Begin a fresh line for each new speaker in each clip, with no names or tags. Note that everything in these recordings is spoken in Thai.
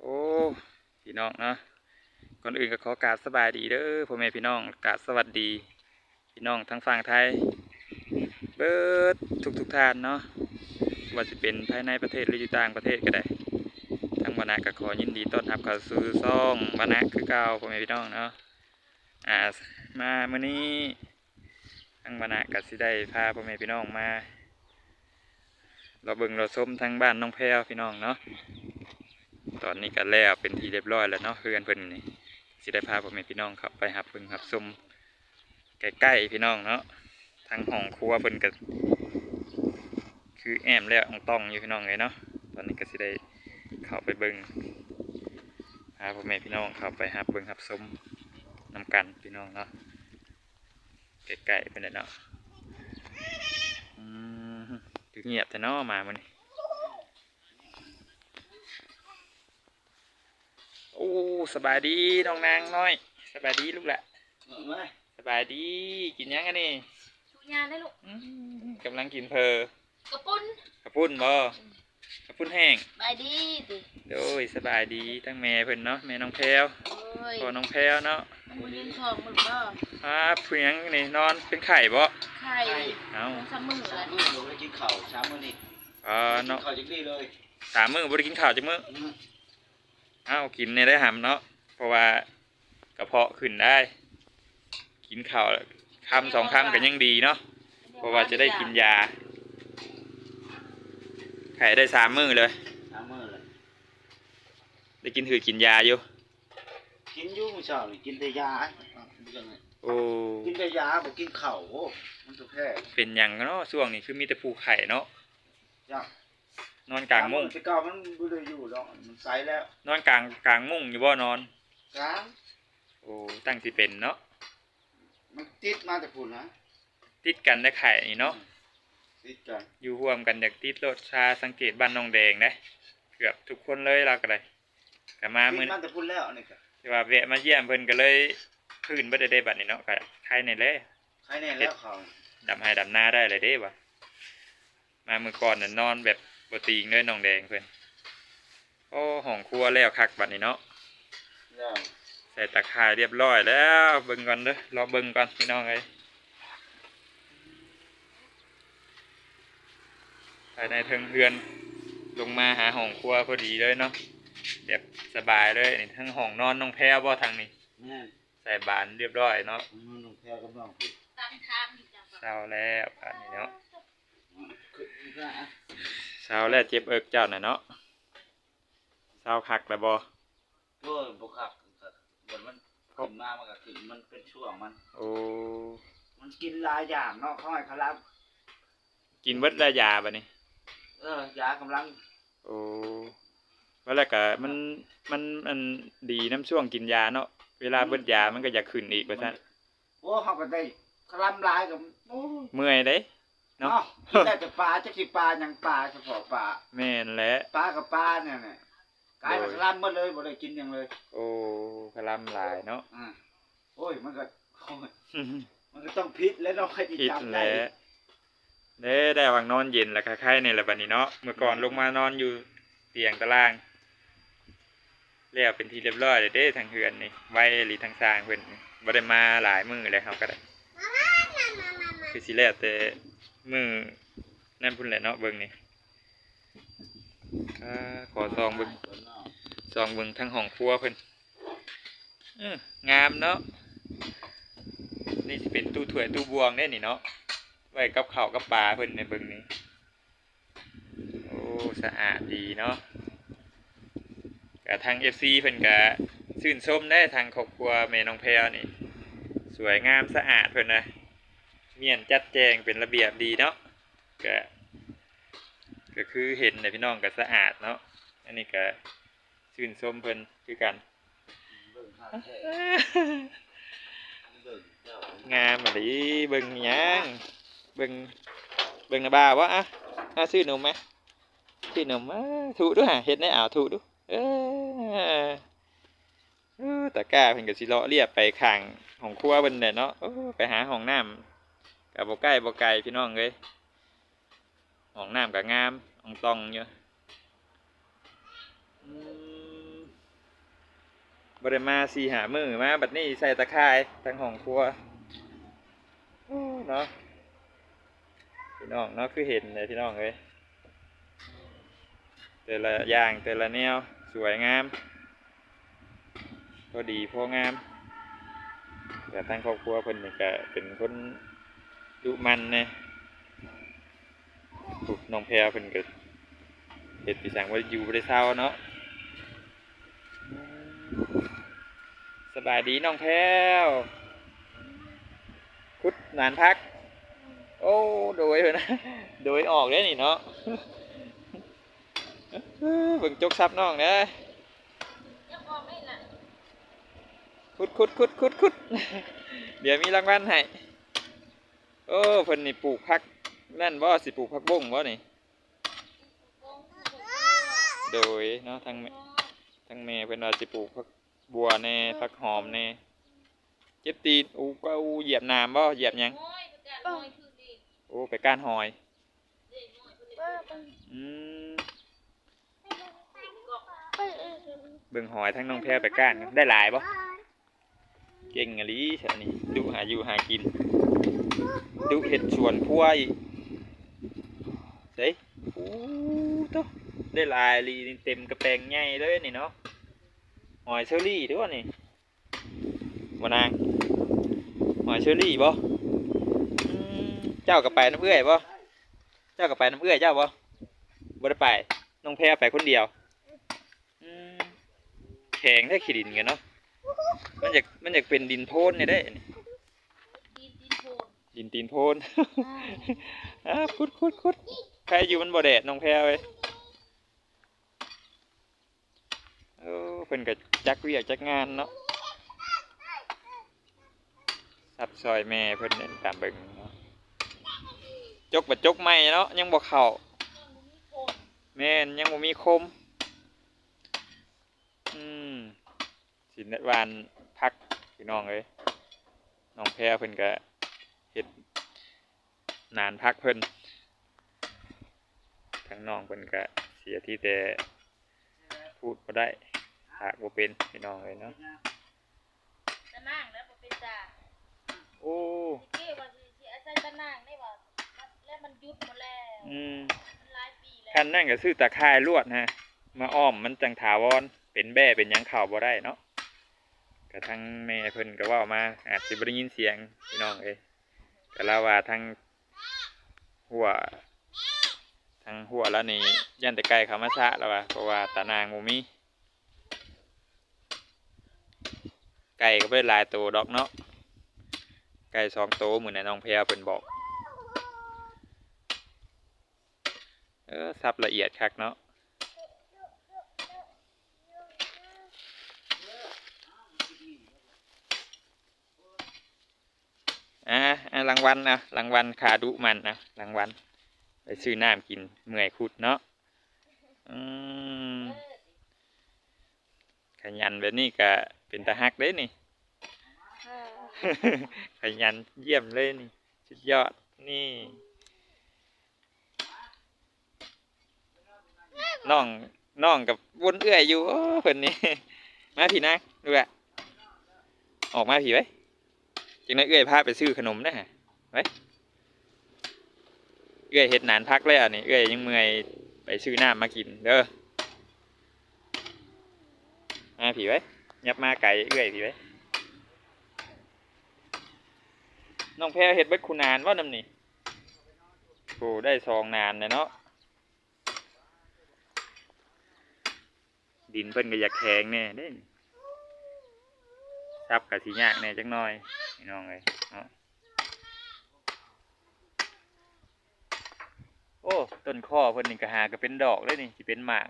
โอ้พี่น้องเนาะก่อนอื่นก็ขอกราบสบายดีเด้อพ่อแม่พี่น้องกราบสวัสดี พี่น้องทั้งฝั่งไทย เบิดทุกทุกท่านเนาะว่าจะเป็นภายในประเทศหรืออยู่ต่างประเทศก็ได้ทางวนาก็ขอยินดีต้อนรับเข้าสู่ซ่องวนาคือเก่าพ่อแม่พี่น้องเนาะอ่ามามื้อนี้ทางวนาก็สิได้พาพ่อแม่พี่น้องมา เราเบิ่งเราส้มทั้งบ้านน้องแพรวพี่น้องเนาะตอนนี้ก็แล้วเป็นที่เรียบร้อยแล้วเนาะเพื่อนเพิ่อนนี่สิได้พาพ่อแม่พี่น้องครับไปหับเพิ่งหับส้มใกล้ๆพี่น้องเนาะทางห้องครัวเพิ่นก็คือแอมแล้วองต้องอยู่พี่น้องเลยเนาะตอนนี้ก็สิได้เข้าไปเบิ่งพาพ่อแม่พี่น้องเข้าไปหับเบิ่งหับส้มนำกันพี่น้องเนาะใกล้ๆเพิ่นน่ะเนาะ คือเงียบแต่เนาะมามื้อนี้โอ้สบายดีน้องนางน้อย สบายดีลูกแหละสบายดีกินยังกันนี่
ชูยาได้ลูก
อืมกำลังกินเพอก
ระปุ้น
กระปุ้นบ่ กระปุ้นแห้ง
บายดีติ
โดยสบายดีทั้งแม่เพิ่นเนาะแม่น้องแพรว
โอ้ย
พ่อน้องแพรวเนาะ
มันยินทองมันบ่
ครับเพียงนี่นอนเป็นไข่บ่
ไข่
เอ้า
สามมือ
สา
แล้
ม
ว
มื้อเราไปกินข้าวสามมื้อนี่
อ่า
กิน
เนาะ
ข้าวจักรีเลย
สามมื้อบ่ได้กินข้าวจักมื้อ
อืม
เอ้ากินเนี่ยได้หำเนาะเพราะว่ากระเพาะขึ้นได้ กินข้าวคำสองคำก็ยังดีเนาะเพราะว่าจะได้กินยา ไข่ได้สามมือเลย
สามมื้อเลย
ได้กินถือกินยาอยู่
กินอยู่มื้อเช้านี่กินแต่ยาอะบ่จังไง
โอ้
กินแต่ยาบ่กินข้าวโอ้มันจะแพ้
เป็นหยังเนาะช่วงนี้คือมีแต่ภูไข่เนาะ
จ้ะ
นอนกลางมุ้ง
แต่เก่ามันบ่ได้อยู่ดอกมันใสแล้ว
นอนกลางกลางมุ้งอยู่บ่นอน
กลาง
โอ้ตั้งสิเป็นเนาะ
มันติดมาแต่พุ่นนะ
ติดกันได้ไข่นี่เนาะ
ติดกัน
อยู่ร่วมกันอยากติดรถชาสังเกตบ้านน้องแดงนะเกือบทุกคนเลยเราก็ได้ก็มา
ติ
มื้อ
ดมาแต่พุ่นแล้วนี่ก็
ที่ว่าแวะมาเยี่ยมเพิ่นก็เลยพื้นบ่ได้ได้บัดนี้เนาะก็ไข่ในแล
ใครแน่แล้วเขา
ดำให้ดำหน้าได้เลยเด้ว่ะมามื้อก่อนน่ะนอนแบบบ่ติงเลยน้องแดงเพิ่นโอ้ห้องครัวแล้วคักบัดนี้เนาะ
แล้ว
ใส่ตะข่ายเรียบร้อยแล้วเบิ่งก่อนเด้อรอเบิ่งก่อนพี่น้องเอ้ย ภายในเทิงเรือน ลงมาหาห้องครัวพอดีเลยเนาะแบบสบายเลยนี่ทั้งห้องนอนน้องแพรบ่ทางนี้
แม่น
ใส่บานเรียบร้อยเนาะ
มันต้องแพ้กับน้องพี่
ตามทางนี่จ้ะ
เช้าแล้วอันนี้เนาะ
คือมันก็อะ
เช้าแล้วเจ็บเอิกเจ้าน่ะเนาะเช้าคักแล้วบ่
โอ้ยบ่คักคักเหมือนมันขึ้นมามันก็ขึ้นมันเป็นช่วงมัน
โอ้
มันกินหลายอย่างเนาะเขาให้เขารับ
กินเบิดแล้วยาบัดนี้
เออยากำลัง
โอ้ว่าแล้วก็มันมันมันดีน้ำช่วงกินยาเนาะเวลาเบิดยามันก็อยากขึ้นอีกว่าซั่น
โอ้เขาก็ได้คลำลายกับโอ้
เมื่อยเด้เนาะ
เนาะกินได้แต่ปลาจะกินปลาหยังปลาเฉพาะปลา
แม่นแหละ
ปลากับปลาเนี่ยน่ะกลายเป็น
โอ้ย
คลำหมดเลยบ่ได้กินหยังเลย
โอ้พลำหลายเนาะ
อ่าโอ้ยมันก็โอ้ยมันก็ต้องพิษแล้วเนาะใครจะ
คิด
จำ
แห
ได้
ละ เด้ได้วางนอนเย็นแล้วคล้ายๆนี่แหละบัดนี้เนาะเมื่อก่อนลงมานอนอยู่เตียงตาราง แล้วเป็นที่เรียบร้อยเลยเด้ทางเฮือนนี่ไว้หรือทางสร้างเพิ่นบ่ได้มาหลายมื้อเลยเฮาก็ได้คือสิแล้วแต่มื้อนั่นพุ่นแหละเนาะเบิ่งนี่ขอซองเบิ่งซองเบิ่งทั้งห้องครัวเพิ่นเอองามเนาะนี่สิเป็นตู้ถ้วยตู้บวงเด้นี่เนาะ ว้กับข้าวกับปลาเพิ่นในเบิ่งนี้ โอ้สะอาดดีเนาะกะทาง FC เพิ่นก็ชื่นชมได้ทางครอบครัวแม่น้องแพรวนี่ สวยงามสะอาดเพิ่นนะเมียนจัดแจงเป็นระเบียบดีเนาะก็ก็คือเห็นในพี่น้องก็สะอาดเนาะอันนี้ก็ชื่นชมเพิ่นคือกัน
เบิ่งข้าวแท้เบิ่งเจ้างา
มอะดิเบิ่งหยัง เบิ่งเบิ่งนะบ่าวะอะอะซื้อนมไหมซื้อนมอะถูกด้วยฮะเฮ็ดในอ่าวถูกดูเออเออตะกร้าเพิ่นก็สิเลาะเรียบไปข้างห้องครัวเพิ่นน่ะเนาะไปหาห้องน้ำก็บ่ใกล้บ่ไกลพี่น้องเอ้ยห้องน้ำก็งามอ่องตองอยู่บริมาสีหามือมาบัดนี้ใส่ตะข่ายทั้งห้องครัวเนาะ พี่น้องเนาะคือเห็นเลยพี่น้องเลยแต่ละอย่างแต่ละแนวสวยงามพอดีพองามแต่ทั้งครอบครัวเพิ่นนี่ก็เป็นคนดุมันเนี่ยถูกน้องแพรเพิ่นก็เฮ็ดปีสังว่าอยู่บ่ได้เศร้าเนาะสบายดีน้องแพรคุดนานพัก โอ้โดยเลยนะโดยออกได้นี่เนาะเบิ่งจกซับน้องเด้อ
ยังออกไม่ละ
คุดคุดคุดคุดคุดเดี๋ยวมีรางวัลให้โอ้เพิ่นนี่ปลูกพักนั่นบ่สิปลูกพักบุ้งบ่นี่
โกงคือโกง
โดยเนาะทางแม่ทางแม่เพิ่นว่าสิปลูกพักบัวแน่พักหอมแน่เจ็บตีนอู้ก็อู้เหยียบน้ำบ่เหยียบหยัง
โอ้ยประกาศโอ้ยคือดี
โอ้ไปก้านหอย
เด็กน้อยคนเดียว
อืม
กอก
เบิ่งหอยทั้งน้องแพรไปก้านได้หลายบ่เก่งอะลีฉันนี่ดูหาอยู่หากินดูเห็ดสวนครัวอีกเฮ้ยโอ้โตะได้หลายลีนี่เต็มกระแปงใหญ่เลยนี่เนาะหอยเชอรี่ด้วยนี่บ่นางหอยเชอรี่บ่อืม เจ้ากับไปน้ำเอื้อยบ่เจ้ากับไปน้ำเอื้อยเจ้าบ่บ่ได้ไปน้องแพรไปคนเดียวแข็งแท้ขี้ดินกันเนาะมันอยากมันอยากเป็นดินโพนเนี่ยได้นี่
ตีน
ดินตีนโพนอ่าคุดคุดคุดใครอยู่มันบ่แดดน้องแพรเว้เออเพิ่นก็จักเวียกจักงานเนาะซับซอยแม่เพิ่นเน้นตามเบิ่งเนาะ จกบ่จกใหม่เนาะยังบ่เข้า
มีโพน
แม่นยังบ่มีคม อืมสินวานพักพี่น้องเอ้ยน้องแพรเพิ่นก็เฮ็ดนานพักเพิ่นทั้งน้องเพิ่นก็เสียที่แต่พูดบ่ได้หากบ่เป็นพี่น้องเอ้ยเนาะ
ตะนางแล้วบ่เป็นจ่า
โอ้
เกี่ว่าสิสิอาศัยตะนางได้ว่า แล้วมันหยุดหมดแล้ว
อืม
มันหลายปีแล้ว
คันนั่นก็ซื้อตะข่ายลวดฮะ มาอ้อมมันจังถาวรเป็นแบ่เป็นหยังเข้าบ่ได้เนาะกระทั่งแม่เพิ่นก็เว้ามาอาจสิบ่ได้ยินเสียงพี่น้องเอ้ยก็เล่าว่าทางหัวทางหัวแล้วนี่ยันแต่ไกลเขามาซะแล้วว่าเพราะว่าตานางบ่มีไก่ก็บ่ได้หลายตัวดอกเนาะไก่สองตัวเหมือนในน้องแพรเพิ่นบอก เออซับละเอียดคักเนาะอ่าอ่ารางวัลนะรางวัลขาดุมันนะรางวัลไปซื้อน้ำกินเมื่อยคุดเนาะอืมขยันแบบนี้ก็เป็นตาฮักเด้นี่ขยันเยี่ยมเลยนี่สุดยอดนี่ น้องน้องกับวนเอื้อยอยู่โอ้เพิ่นนี่มาผีนางดูอะออกมาผีไว้จังนั้นเอื้อยพาไปซื้อขนมนะฮะไว้เอื้อยเฮ็ดนานพักเลยอะนี่เอื้อยยังเมื่อยไปซื้อน้ำมากินเด้อมาผีไว้ยับมาไก่เอื้อยผีไว้น้องแพรเฮ็ดเบิดคุณนานว่านำนี่โอ้ได้ซองนานเลยเนาะ ดินเพิ่นก็อยากแข็งแน่เด้นซับกะสิยากแน่จักหน่อยพี่น้องเอ้ยเนาะโอ้ต้นข้อเพิ่นนี่ก็หาก็เป็นดอกเลยนี่สิเป็นหมาง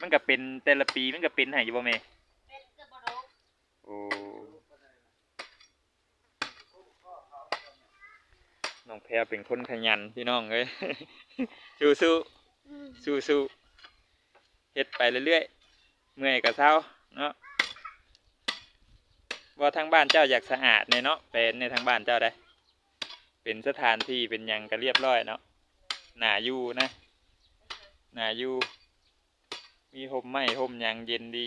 มันก็เป็นแต่ละปีมันก็เป็นให้อยู่บ่แม่
เป็นกระบรก
โอ้น้องแพรเป็นคนขยันพี่น้องเอ้ยสู้สู้สู้สู้ๆ เฮ็ดไปเรื่อยๆเมื่อยกับเช้าเนาะว่าทางบ้านเจ้าอยากสะอาดเนี่ยเนาะเป็นในทางบ้านเจ้าได้ เป็นสถานที่เป็นยังก็เรียบร้อยเนาะหนาอยู่นะหนาอยู่มีห่มไม้ห่มยังเย็นดี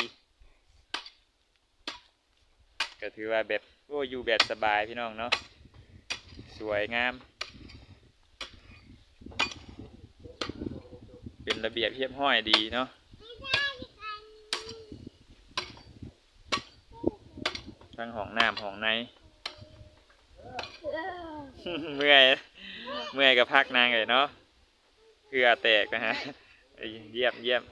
ก็ถือว่าแบบโอ้อยู่แบบสบายพี่น้องเนาะสวยงาม เป็นระเบียบเรียบห้อยดีเนาะ ทั้งห้องน้ำห้องในเมื่อยเมื่อยก็พักนางเลยเนาะเพื่อแตกนะฮะเอ้ยเยี่ยมเยี่ยม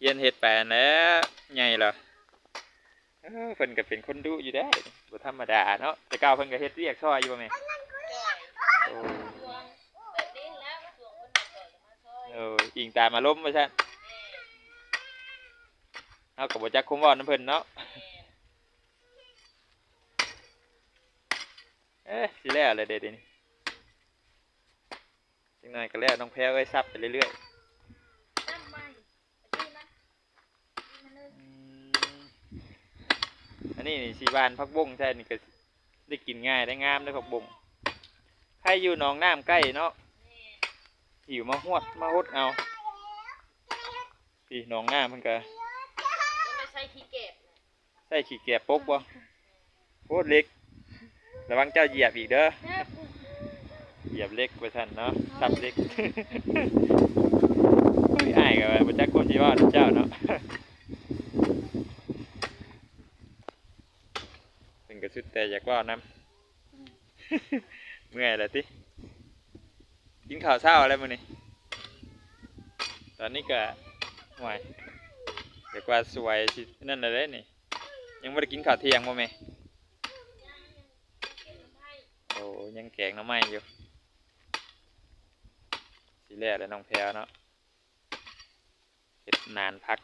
เยี่ยนเห็ดแปลนแล้วไงเหรอเออเพิ่นก็เป็นคนดุอยู่ได้บ่ธรรมดาเนาะแต่ก้าวเพิ่นก็เฮ็ดเรียกซอยอยู่บ่แม่
จ่อย
โอ้
ดวงแบบนี้แล้วดวงคนจ่อยมาซอย
เอออิงตามมาล้มว่าซั่น
แม่
เฮาก็บ่จักคุมเว้านำเพิ่นเนาะ
แม่
เอ๊ะสิแล้วเลยเด็ดยวนี้จังหน่อยก็แล้วน้องแพ้วเอ้ยซับไปเรื่อย
น้ำใหม่ไปดูนะดูมันเลย
ๆอืมอันนี้นี่สีบานพักบงใช่นี่ก็ได้กินง่ายได้งามได้พักบงใครอยู่หนองน้ำใกล้เนาะ
แม่
หิวมาหวดมาหดเอาพี่หนองน้ำมันก็
ต้องไปใช้ขี้เก็บนะ
ใส่ขี้แกบปกบ่โคตรเล็ก ระวังเจ้าเหยียบอีกเด้อ เหยียบเล็กไปทันเนาะทับเล็กไม่อายกับบัจักคนที่ว่าเจ้าเนาะเป็นกระสุดแต่อยากว่าน้ำเมื่อยแล้วติกินข้าวเช้าอะไรมื้อนี้ตอนนี้ก็ห่วยเรียกว่าสวยสินั่นอะไรนี่ยังไม่ได้กินข้าวเที่ยงบ่แม่ โอ้ยังแกงหน้ำไม้อยู่สีแรกเลยน้องแพรวเนาะเฮ็ดนานพัก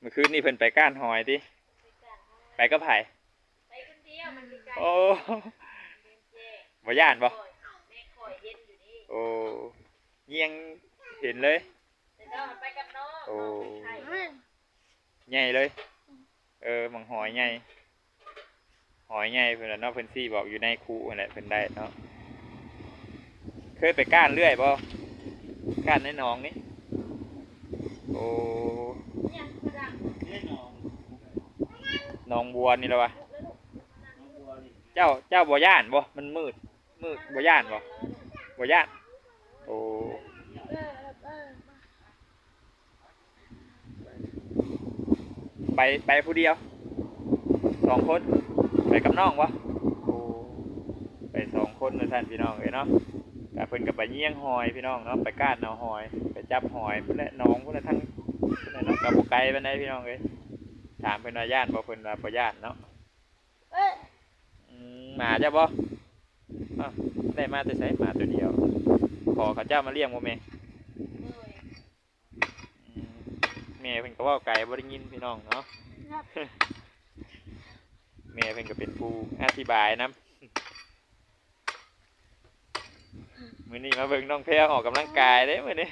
เมื่อคืนนี่เพิ่นไปก้านหอยติไปก็ไผ่
ไปคนเดียวมันมีไกล
โอ้
เดินแจ้ง
บ่ย่านบ่
คอยแม่คอยเห็นอยู่นี่
โอ้เงียงเห็นเลย
แต่เราไปกับน้อง
โอ้
น้องเป็นไข่
ใหญ่เลย เออหมังหอยใหญ่ หอยใหญ่เพิ่นน่ะเนาะเพิ่นซี่บอกอยู่ในคูนั่นแหละเพิ่นได้เนาะเคยไปก้านเรื่อยบ่ก้านในหนองนี่โอ้
น้
อง
หนองบัวนี่แหละวะ
ลูกแล้ว
วนี่
เจ้าเจ้าบ่ย่านบ่มันมืดมืดบ่ย่านบ่บ่ย่านโอ้ไปไปผู้เดียวสองคน ไปกับน้องวะโอ้ไปสองคนนะท่านพี่น้องเอ้ยเนาะกับเพิ่นกับไปเยี่ยงหอยพี่น้องเนาะไปก้านเอาหอย ไปจับหอยพุ่นแหละน้องพุ่นแหละทั้งพุ่นแหละเนาะกับบ่ไกลปานใดพี่น้องเอ้ยถามเพิ่นว่าย่านบ่เพิ่นว่าบ่ย่านเนาะ
เออ
อืมหมาจ้ะบ่อ้าวได้มาแต่ไสหมาตัวเดียว ขอเขาเจ้ามาเลี้ยงบ่แม่อืมแม่เพิ่นก็เว่าไก่บ่ได้ยินพี่น้องเนาะ แม่เพิ่นก็เป็นผู้อธิบายนํมื้อนี้มาเบิ่งน้องแพรออกกำลังกายเด้มื้อนี้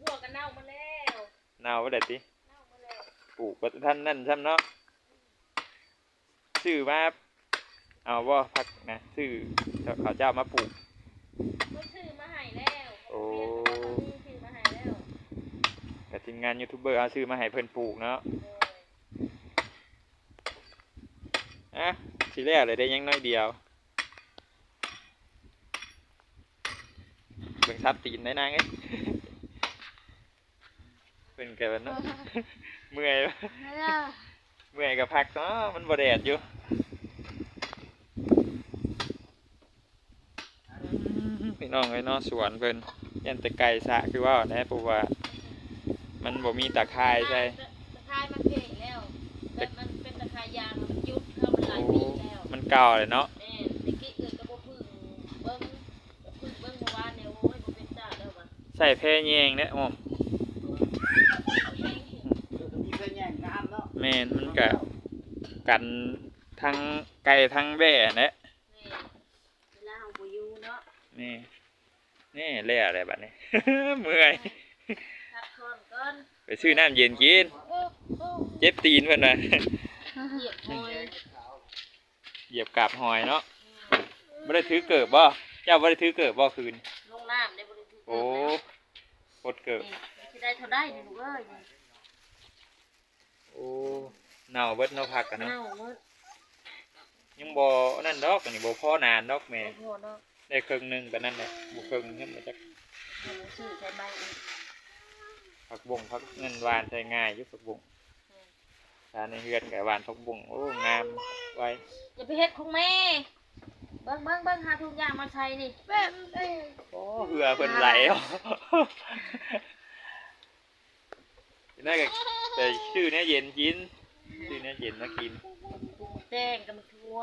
หัวกันเน่ามาแล้ว
หนาวบ่ได้ติ
เน่ามาแล้ว
ปลูกบ่ทันนั่นซ้ำเนาะซื้อมาเอาบ่พักนะซื้อเขาเจ้ามาปลูก
มันชื่อมาให้แล้ว
โอ้
มีชื่อมาให้แล้ว
กับทีมงานยูทูบเบอร์เอาซื้อมาให้เพิ่นปลูกเนาะ
โดย
อะ สิแรกเลยได้ยังน้อยเดียวเบิ่งทับตีนได้นางเอ้ยเพิ่นก็เนาะเมื่อยเมื่อยก็พักเนาะมันบ่แดดอยู่พี่น้องไอ้เนาะสวนเพิ่นยันแต่ไก่สะคือว่าแน่ปูว่า มันบ่มีตะไคร้ใช่
ตะไคร้มันเก่งแล้วแต่มันเป็นตะไคร้ยางมันยุบเข้ามันหลายปีแล้ว
มัน เก่าเลยเนาะ
แม่ตะกี้เอื่นก็บ่พึ่งเบิ่งพึ่งเบิ่งเมื่อวานเนี่ยโอ้ยบ่เป็นตาแล้วว่ะ
ใส่แพร่แยงเนี่ยอ๋อม
เออมีเพื่อนแย่งงานเนาะ
แม่นมันก็กันทั้งไก่ทั้งแบ่แหละ
นี่เวลาเฮาบ่อยู่เนาะ
นี่นี่แล่อะไรบัดนี้ เมื่อย
พักผ่อนก่อน
ไปซื้อน้ำเย็นกิน
โอ้โอ้
เจ็บตีนเพิ่นน่ะ
เหยียบหอย
เหยียบกาบหอยเนาะบ่ได้ถือเกิบบ่เจ้าบ่ได้ถือเกิบบ่คืน
ลงน้ำได้บ่ได้ถือ
โอ้โคตรเกิด
นี่สิได้เท่าได้นี่ลูกเอ้ยนี่
โอ้เน่าเบิดเนาะผักกันเนาะ
เน่าหมด
ยังบ่นั่นดอกอันนี้บ่พอนานดอกแม่
บ่พอเนาะ
ได้ครึ่งหนึงปานนั้นแหละบ่ครึ่งเฮ็ดมาจาก
หมูซื้อใช้ไม้อีก
ผักบุ้งผักเงินหวานใช้ง่ายอยู่ผักบุ้ง ทานในเฮือนก็หวานผักบุ้งโอ้งามไว้
อย่าไปเฮ็ดของแม่เบิ่งเบิ่งเบิ่งหาทุกอย่างมาใช้นี่แบบ
โอ้เหือเพิ่นไหลออกน่าก็แต่ชื่อเนี้ยเย็นกินชื่อเนี้ยเย็นมากิน
ปรุงแตงกับมันทั่ว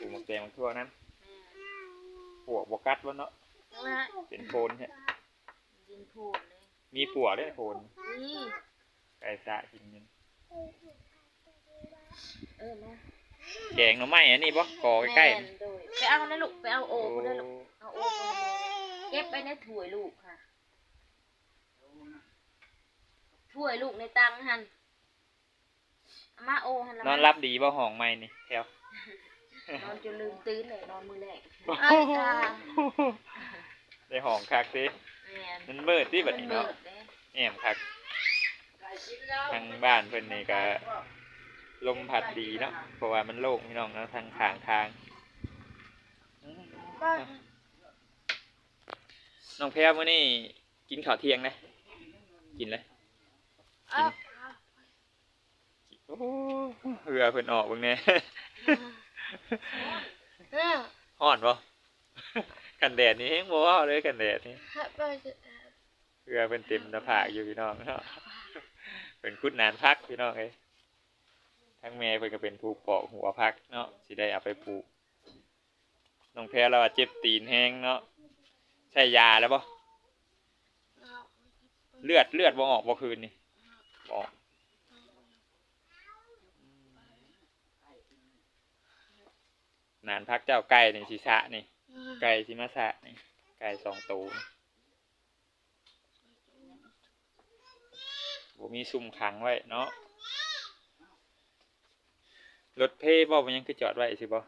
ปลูกหมกแดงมันทั่วนั้นปวกบกัดวะเนาะ
แม่นะ
เป็นโคนใช่
ดินพูดเลย
มีปัวด้วยโคน
นี่
ไก่สะกินมัน
เออมา
แกงหน่อไม้อันนี้บ่กอใกล้
แม่นโดยไปเอานะลูกไปเอา
ๆ
โอกูได้ลูกเอาโอกูได้เก็บไปในถ้วยลูกค่ะถ้วยลูกในตังหันเอามาโอหันละ
นอนรับดีบ่ห้องไม้นี่แถวน
อนจนลืมตื่นเลยนอนมือแรกอ้ายตา
ได้ห้องคักสิ
แม่น
มันมืดดิบัดนี้เนาะ
มืดเด้
แอมคัก ทางบ้านเพิ่นนี่ก็ลมพัดดีเนาะเพราะว่ามันโล่งพี่น้องเนาะทางข้างทางน้องแพรมื้อนี้กินข้าวเที่ยงนะกินเลยกินโอ้เหือเพิ่นออกเบิ่งแหน่ฮ้อนบ่กันแดดนี่เฮงบ่เว้าเลยกันแดดนี่เหือเพิ่นเต็มหน้าผากอยู่พี่น้องเนาะ เพิ่นคุดนานพักพี่น้องเอ้ยทั้งแม่เพิ่นก็เป็นผู้ปอกหัวพักเนาะสิได้เอาไปปลูกน้องแพรเราว่าเจ็บตีนแห้งเนาะใช้ยาแล้วบ่เลือดเลือดบ่ออกบ่คืนนี่บ่ออกนานพักเจ้าไก่นี่สิสะนี่ไก่สิมาสะนี่ไก่สองตัว บ่มีซุ่มขังไว้เนาะรถเพ่บ่มันยังคือจอดไว้สิบ่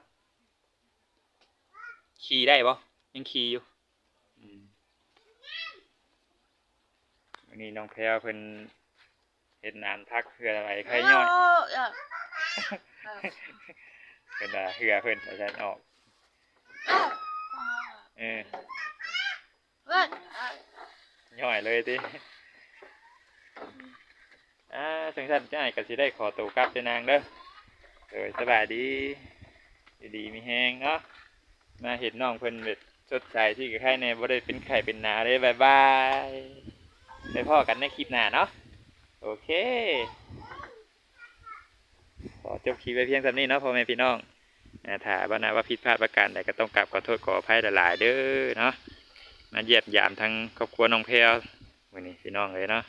ขี่ได้บ่ยังขี่อยู่อืมวันนี้น้องแพรวเพิ่นเฮ็ดนานพักเพื่ออะไรใครย่อยเพิ่นว่าเหือเพิ่นอาจารย์ออกเออย่อยเลยติ อ่าสังสันจ้ายก็สิได้ขอตัวกลับเจ้านางเด้อเออสบายดีดีมีแฮงเนาะมาเห็นน้องเพิ่นแบบสดใสที่กับไข่ในบ่ได้เป็นไข่เป็นหนาเลยบายบายไปพ่อกันในคลิปหน้าเนาะโอเคขอจบคลิปไว้เพียงเท่านี้เนาะพ่อแม่พี่น้องนะถ้าบ่นาว่าผิดพลาดประการใดก็ต้องกราบขอโทษขออภัยหลายๆเด้อเนาะมาเยียบยามทั้งครอบครัวน้องแพรวมื้อนี้พี่น้องเลยเนาะ